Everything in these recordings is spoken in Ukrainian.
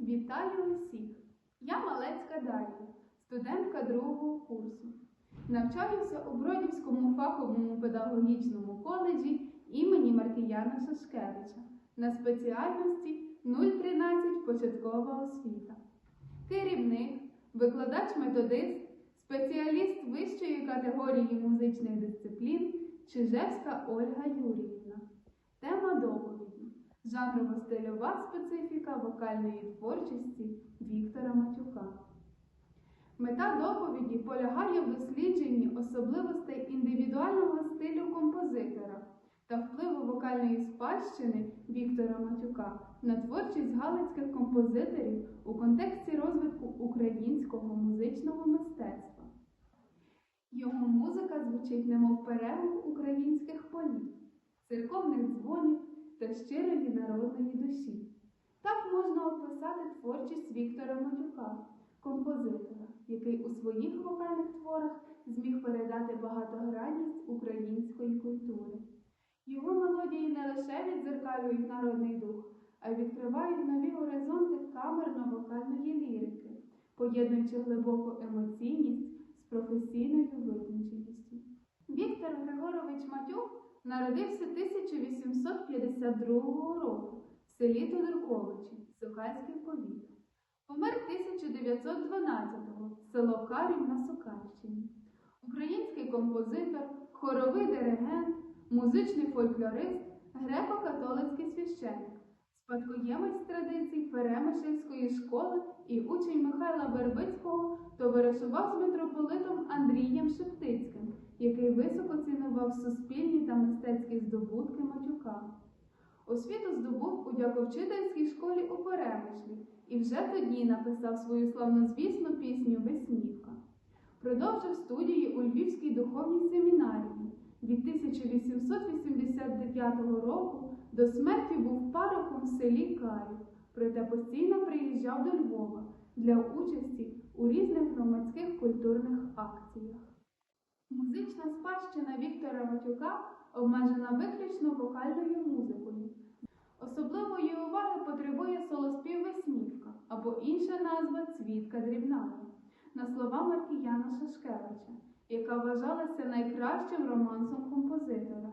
Вітаю усіх! Я Малецька Дар'я, студентка другого курсу. Навчаюся у Бродівському фаховому педагогічному коледжі імені Маркіяна Шашкевича на спеціальності 013 початкова освіта. Керівник, викладач-методист, спеціаліст вищої категорії музичних дисциплін Чижевська Ольга Юріївна. Тема доповіді. Жанрово-стильова специфіка вокальної творчості Віктора Матюка. Мета доповіді полягає в дослідженні особливостей індивідуального стилю композитора та впливу вокальної спадщини Віктора Матюка на творчість галицьких композиторів у контексті розвитку українського музичного мистецтва. Його музика звучить немов перегук українських полів, церковних дзвонів та щирої народної душі. Так можна описати творчість Віктора Матюка, композитора, який у своїх вокальних творах зміг передати багатогранність української культури. Його мелодії не лише відзеркалюють народний дух, а й відкривають нові горизонти камерно-вокальної лірики, поєднуючи глибоку емоційність з професійною витонченістю. Віктор Григорович Матюк народився 1852 року в селі Тодорковичі, Сокальський повіт. Помер 1912-го село Карів на Сокальщині. Український композитор, хоровий диригент, музичний фольклорист, греко-католицький священник, спадкоємець традицій Перемишльської школи і учень Михайла Вербицького товаришував з митрополитом Андрієм Шептицьким, який високо цінував суспільні та мистецькі здобутки Матюка. Освіту здобув у дяковчительській школі у Перемишлі і вже тоді написав свою славнозвісну пісню Веснівка. Продовжив студії у Львівській духовній семінарії. Від 1889 року до смерті був парохом в селі Карів, проте постійно приїжджав до Львова для участі у різних громадських культурних акціях. Музична спадщина Віктора Матюка обмежена виключно вокальною музикою. Особливої уваги потребує солоспів Веснівка або інша назва Цвітка дрібнава на слова Маркіяна Шашкевича, яка вважалася найкращим романсом композитора.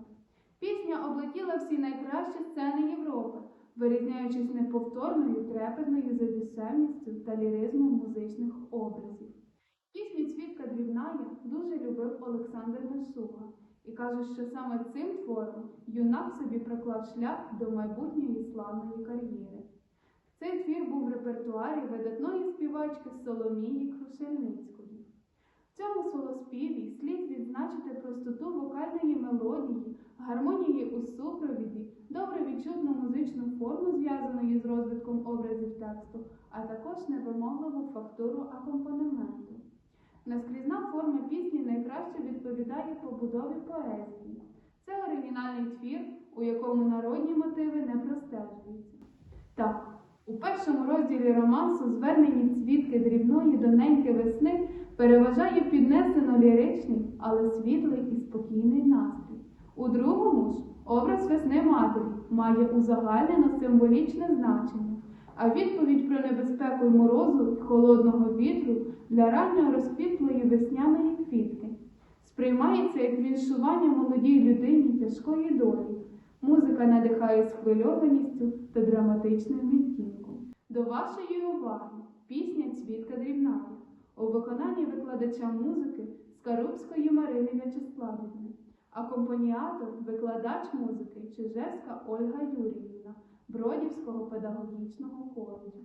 Пісня облетіла всі найкращі сцени Європи, вирізняючись неповторною трепетною задушевністю та ліризмом музичних образів. Пісню Цвітка дрібная дуже любив Олександр Мишуга і каже, що саме цим твором юнак собі проклав шлях до майбутньої славної кар'єри. Цей твір був в репертуарі видатної співачки Соломії Крушельницької. В цьому солоспіві слід відзначити простоту вокальної мелодії, гармонії у супровіді, добре відчутну музичну форму, зв'язаної з розвитком образів тексту, а також невимогливу фактуру акомпанементу. Наскрізна форма пісні найкраще відповідає побудові поезії. Це оригінальний твір, у якому народні мотиви не простежуються. Так, у першому розділі романсу звернені цвітки дрібної до неньки весни переважає піднесено ліричний, але світлий і спокійний настрій. У другому ж образ весни матері має узагальнено символічне значення, а відповідь про небезпеку й морозу й холодного вітру для ранньо розквітлої весняної квітки сприймається як віншування молодій людині тяжкої долі. Музика надихає схвильованістю та драматичним відтінком. До вашої уваги пісня Цвітка дрібная у виконанні викладача музики Скарубської Марини В'ячеславівни, акомпаніатор, викладач музики Чижевська Ольга Юріївна Бродівського педагогічного коледжу.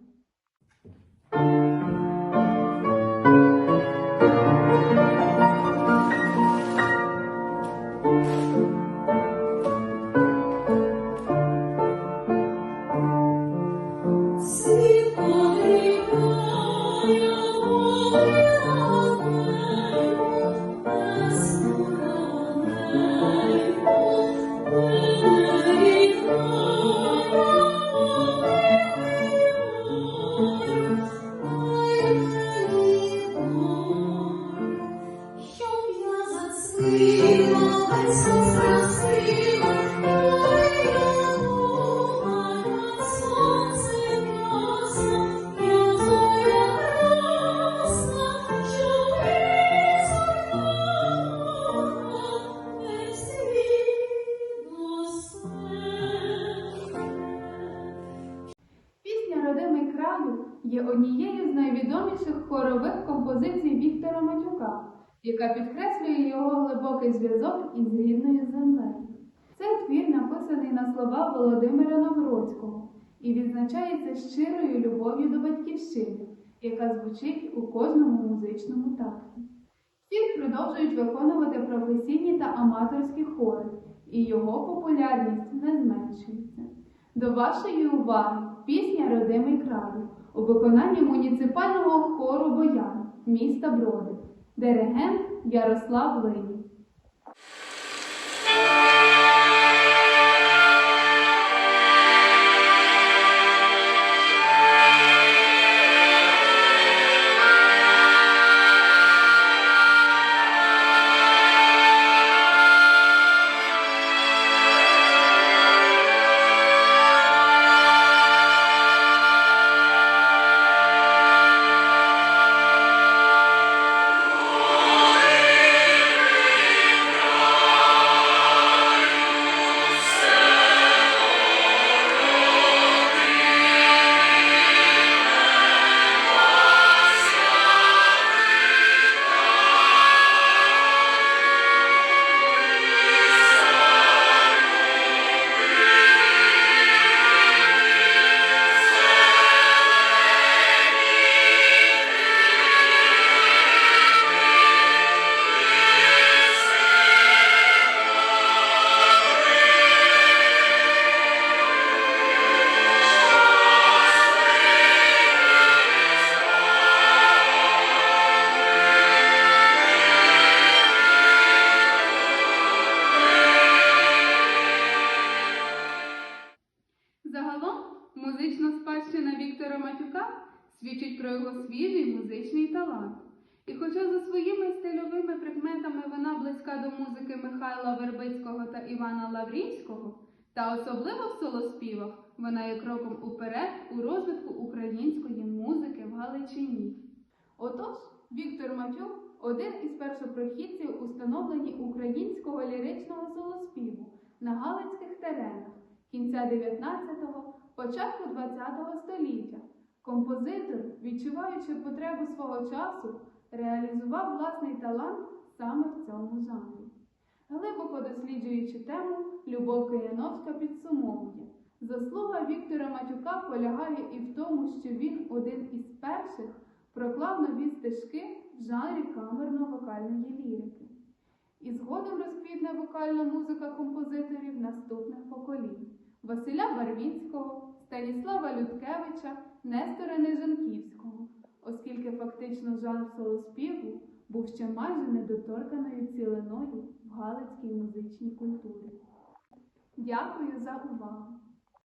Найвідоміших хорових композицій Віктора Матюка, яка підкреслює його глибокий зв'язок із рідною землею. Цей твір написаний на слова Володимира Новгородського і відзначається щирою любов'ю до батьківщини, яка звучить у кожному музичному такті. Всі продовжують виконувати професійні та аматорські хори, і його популярність не зменшується. До вашої уваги пісня Родимий краю у виконанні муніципального хору Боян міста Броди, диригент Ярослав Линій. Музична Віктора Матюка свідчить про його свіжий музичний талант. І хоча за своїми стильовими прикметами вона близька до музики Михайла Вербицького та Івана Лаврінського, та особливо в солоспівах вона є кроком уперед у розвитку української музики в Галичині. Отож, Віктор Матюк один із першопрохідців у становленні українського ліричного солоспіву на галицьких теренах кінця 19-го, початку 20-го століття. Композитор, відчуваючи потребу свого часу, реалізував власний талант саме в цьому жанрі. Глибоко досліджуючи тему, Любов Кияновська підсумовує. Заслуга Віктора Матюка полягає і в тому, що він один із перших проклав нові стежки в жанрі камерно-вокальної лірики. І згодом розквітне вокальна музика композиторів наступних поколінь Василя Барвінського, Станіслава Людкевича, Нестора Нежанківського, оскільки фактично жанр солоспіву був ще майже недоторканою цілиною в галицькій музичній культурі. Дякую за увагу!